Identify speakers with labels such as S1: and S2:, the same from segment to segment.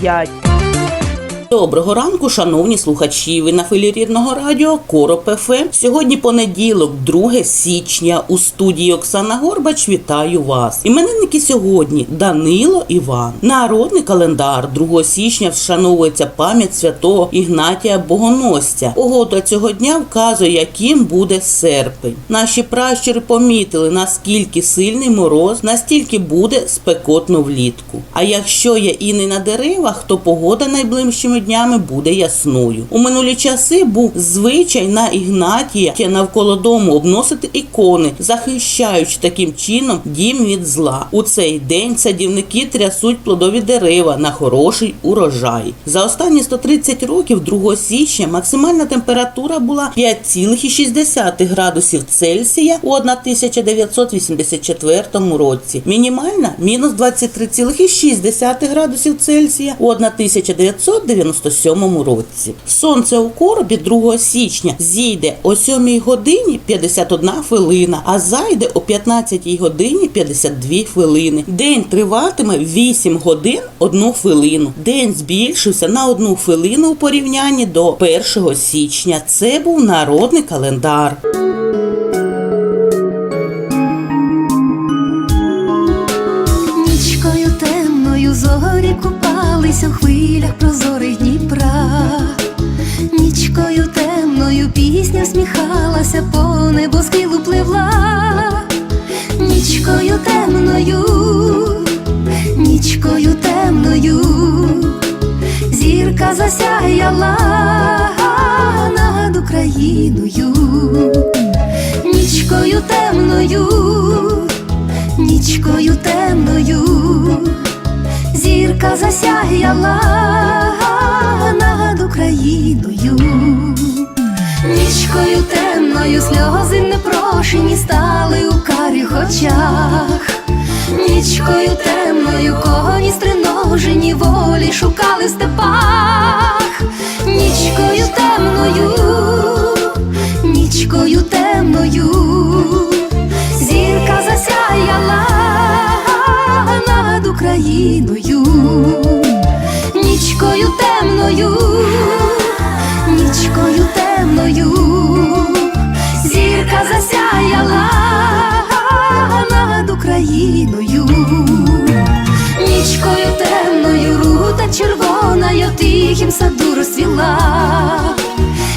S1: yeah.
S2: Доброго ранку, шановні слухачі. Ви на хвилі рідного радіо Короб ФМ. Сьогодні понеділок, 2 січня. У студії Оксана Горбач вітаю вас. Іменинники сьогодні Данило Іван. Народний календар 2 січня вшановується пам'ять святого Ігнатія Богоносця. Погода цього дня вказує, яким буде серпень. Наші пращури помітили, наскільки сильний мороз, настільки буде спекотно влітку. А якщо є іни на деревах, то погода найближчими днями буде ясною. У минулі часи був звичай на Ігнатія навколо дому обносити ікони, захищаючи таким чином дім від зла. У цей день садівники трясуть плодові дерева на хороший урожай. За останні 130 років, 2 січня, максимальна температура була 5,6 градусів Цельсія у 1984 році. Мінімальна мінус 23,6 градусів Цельсія у 1997 році. Сонце у коробі 2 січня зійде о 7 годині 51 хвилина, а зайде о 15 годині 52 хвилини. День триватиме 8 годин 1 хвилину. День збільшився на 1 хвилину у порівнянні до 1 січня. Це був народний календар.
S3: Купались у хвилях прозорих Дніпра. Нічкою темною пісня сміхалася, по небосхилу пливла. Нічкою темною, нічкою темною, зірка засяяла над Україною. Нічкою темною нічкою темною, зірка засяяла над Україною, нічкою темною сльози непрошені стали у карих очах, нічкою темною коні стриножені волі шукали степах, нічкою темною, нічкою темною. Зірка засяяла над Україною, нічкою темною, нічкою темною, зірка засяяла над Україною, нічкою темною, рута червона, я в саду розцвіла.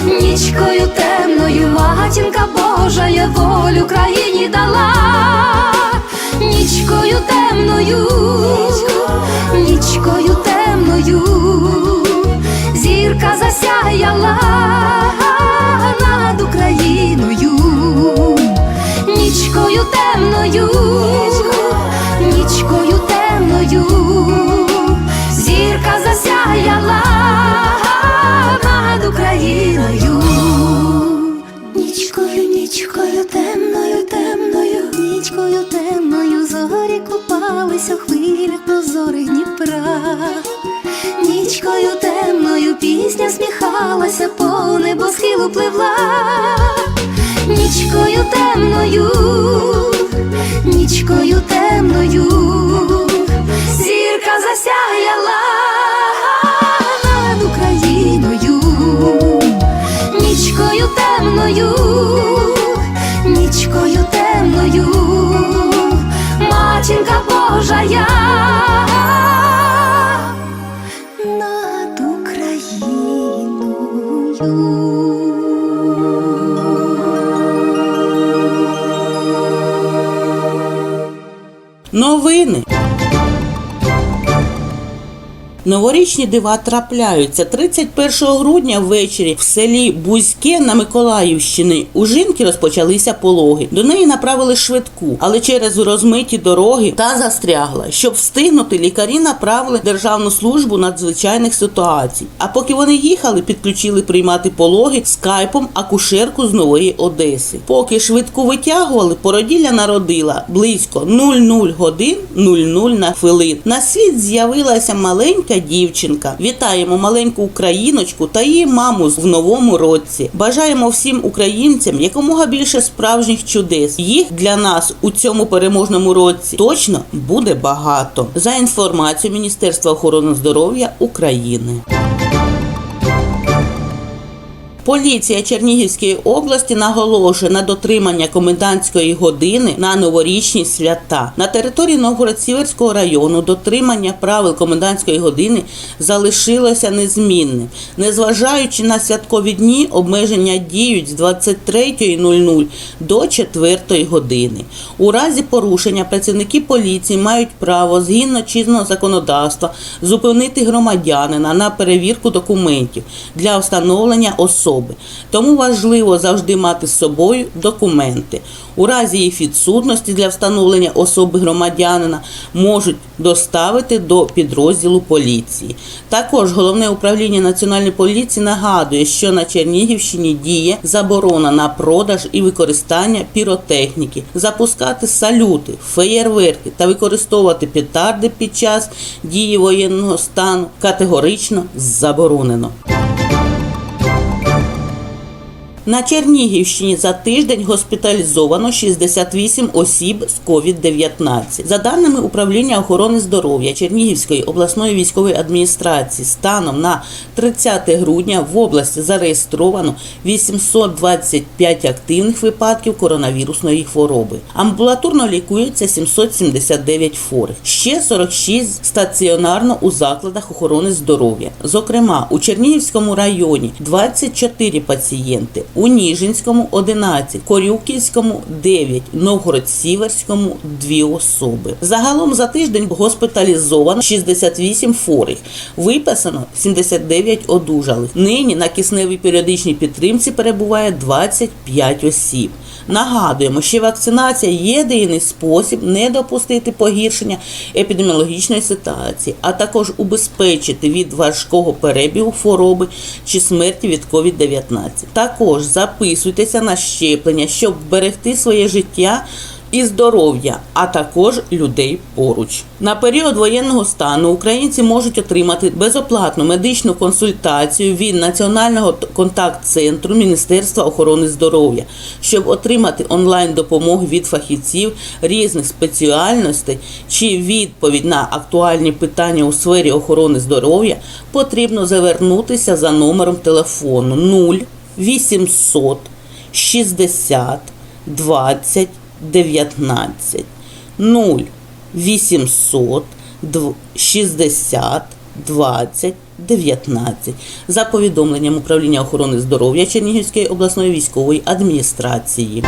S3: Нічкою темною матінка Божа я волю країні дала, нічкою темною, нічкою темною, зірка засяяла над Україною, нічкою темною, нічкою темною, темною, зірка засяяла
S2: новини. Новорічні дива трапляються 31 грудня ввечері в селі Бузьке на Миколаївщині. У жінки розпочалися пологи. До неї направили швидку, але через розмиті дороги та застрягла. Щоб встигнути, лікарі направили Державну службу надзвичайних ситуацій. А поки вони їхали, підключили приймати пологи скайпом акушерку з Нової Одеси. Поки швидку витягували, породілля народила близько 00 годин 00 на хвилин. На світ з'явилася маленька дівчинка. Вітаємо маленьку україночку та її маму в новому році. Бажаємо всім українцям якомога більше справжніх чудес. Їх для нас у цьому переможному році точно буде багато. За інформацією Міністерства охорони здоров'я України. Поліція Чернігівської області наголошує на дотримання комендантської години на новорічні свята. На території Новгород-Сіверського району дотримання правил комендантської години залишилося незмінним. Незважаючи на святкові дні, обмеження діють з 23.00 до 4 години. У разі порушення працівники поліції мають право згідно чинного законодавства зупинити громадянина на перевірку документів для встановлення особи. Тому важливо завжди мати з собою документи. У разі їх відсутності для встановлення особи громадянина можуть доставити до підрозділу поліції. Також головне управління національної поліції нагадує, що на Чернігівщині діє заборона на продаж і використання піротехніки, запускати салюти, феєрверки та використовувати петарди під час дії воєнного стану категорично заборонено. На Чернігівщині за тиждень госпіталізовано 68 осіб з COVID-19. За даними управління охорони здоров'я Чернігівської обласної військової адміністрації, станом на 30 грудня в області зареєстровано 825 активних випадків коронавірусної хвороби. Амбулаторно лікується 779 хворих. Ще 46 стаціонарно у закладах охорони здоров'я. Зокрема, у Чернігівському районі 24 пацієнти, у Ніжинському 11, Корюківському 9, Новгород-Сіверському 2 особи. Загалом за тиждень госпіталізовано 68 хворих, виписано 79 одужалих. Нині на кисневій періодичній підтримці перебуває 25 осіб. Нагадуємо, що вакцинація єдиний спосіб не допустити погіршення епідеміологічної ситуації, а також убезпечити від важкого перебігу хвороби чи смерті від COVID-19. Також записуйтеся на щеплення, щоб вберегти своє життя і здоров'я, а також людей поруч. На період воєнного стану українці можуть отримати безоплатну медичну консультацію від Національного контакт-центру Міністерства охорони здоров'я, щоб отримати онлайн допомогу від фахівців різних спеціальностей чи відповідь на актуальні питання у сфері охорони здоров'я, потрібно завернутися за номером телефону 0 800 60 20 19 0 800 дв- 60 20 19 за повідомленням управління охорони здоров'я Чернігівської обласної військової адміністрації.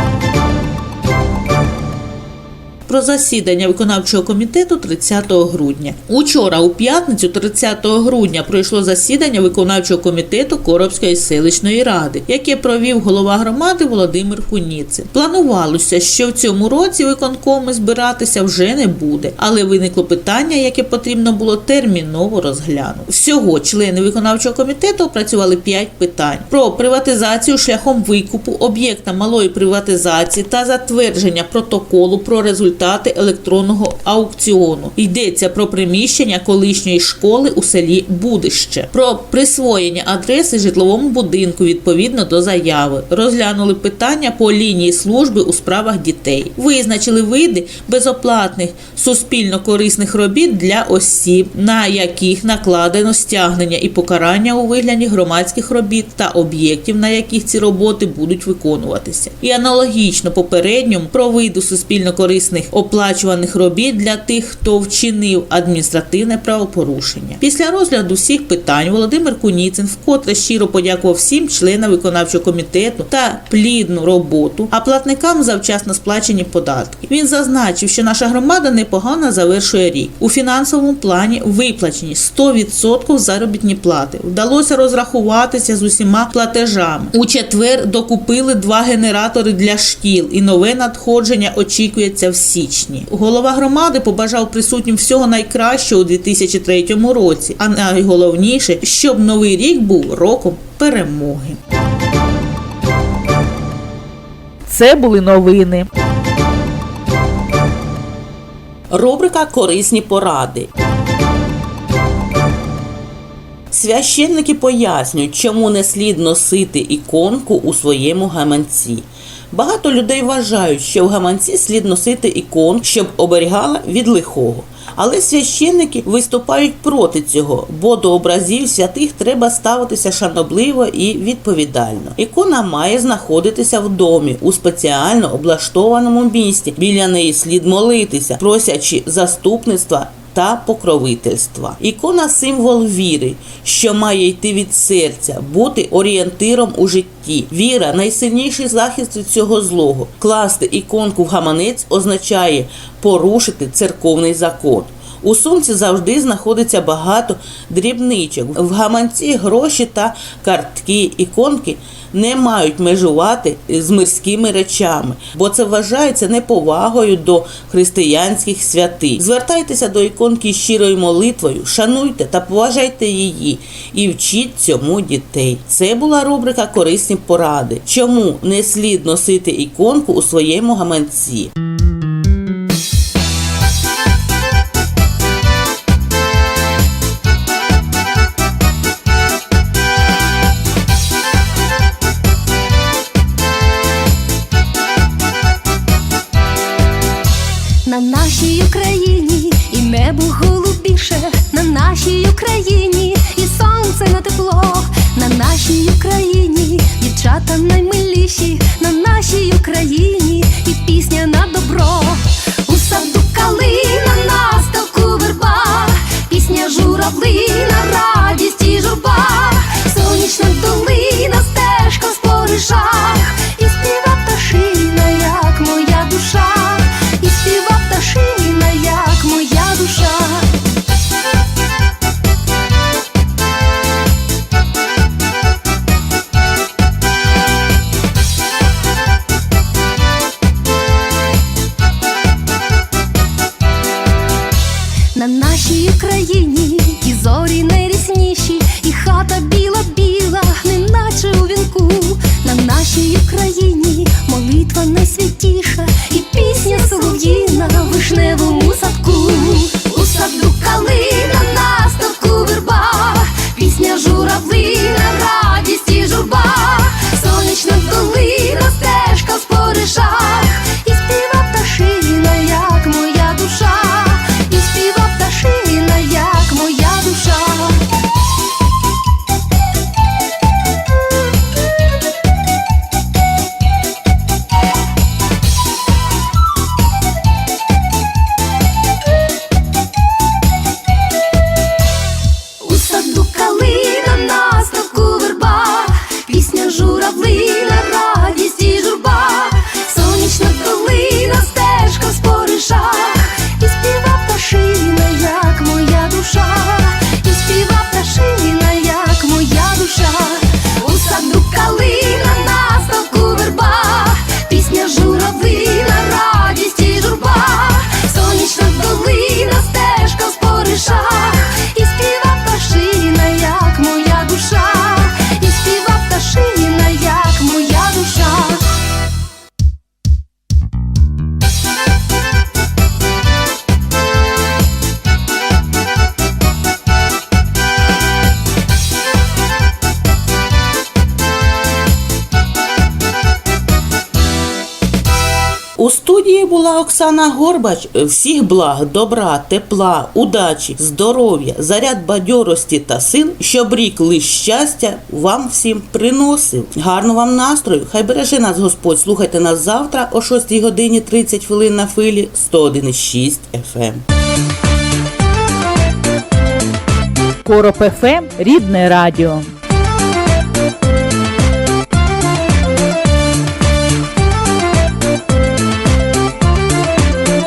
S1: Про засідання виконавчого комітету 30 грудня. Учора, у п'ятницю, 30 грудня, пройшло засідання виконавчого комітету Коробської селищної ради, яке провів голова громади Володимир Куніцин. Планувалося, що в цьому році виконкоми збиратися вже не буде, але виникло питання, яке потрібно було терміново розглянути. Всього члени виконавчого комітету опрацювали 5 питань про приватизацію шляхом викупу об'єкта малої приватизації та затвердження протоколу про результати електронного аукціону. Йдеться про приміщення колишньої школи у селі Будище, про присвоєння адреси житловому будинку відповідно до заяви. Розглянули питання по лінії служби у справах дітей, визначили види безоплатних суспільно корисних робіт для осіб, на яких накладено стягнення і покарання у вигляді громадських робіт та об'єктів, на яких ці роботи будуть виконуватися. І аналогічно попередньому про виду суспільно корисних певних оплачуваних робіт для тих, хто вчинив адміністративне правопорушення. Після розгляду всіх питань Володимир Куніцин вкотре щиро подякував всім членам виконавчого комітету та плідну роботу, а платникам за вчасно сплачені податки. Він зазначив, що наша громада непогано завершує рік. У фінансовому плані виплачені 100% заробітні плати. Вдалося розрахуватися з усіма платежами. У четвер докупили два генератори для шкіл, і нове надходження очікується в січні. Голова громади побажав присутнім всього найкращого у 2003 році, а найголовніше, щоб новий рік був роком перемоги.
S4: Це були новини.
S2: Рубрика Корисні поради. Священники пояснюють, чому не слід носити іконку у своєму гаманці. Багато людей вважають, що в гаманці слід носити ікон, щоб оберігала від лихого. Але священники виступають проти цього, бо до образів святих треба ставитися шанобливо і відповідально. Ікона має знаходитися в домі у спеціально облаштованому місці. Біля неї слід молитися, просячи заступництва та покровительства. Ікона символ віри, що має йти від серця, бути орієнтиром у житті. Віра найсильніший захист від цього злого. Класти іконку в гаманець означає порушити церковний закон. У сумці завжди знаходиться багато дрібничок. В гаманці гроші та картки, іконки не мають межувати з мирськими речами, бо це вважається неповагою до християнських святих. Звертайтеся до іконки щирою молитвою, шануйте та поважайте її і вчіть цьому дітей. Це була рубрика Корисні поради. Чому не слід носити іконку у своєму гаманці?
S3: І небо голубіше, на нашій Україні. І сонце на тепло, на нашій Україні. Дівчата наймиліші, на нашій Україні. І пісня на добро. У саду калина на ставку верба, пісня журавлина,
S2: була Оксана Горбач. Всіх благ, добра, тепла, удачі, здоров'я, заряд бадьорості та сил, щоб рік лиш щастя вам всім приносив. Гарно вам настрою. Хай береже нас Господь. Слухайте нас завтра о 6 годині 30 хвилин на хвилі 101,6 FM.
S1: Короб ФМ рідне радіо.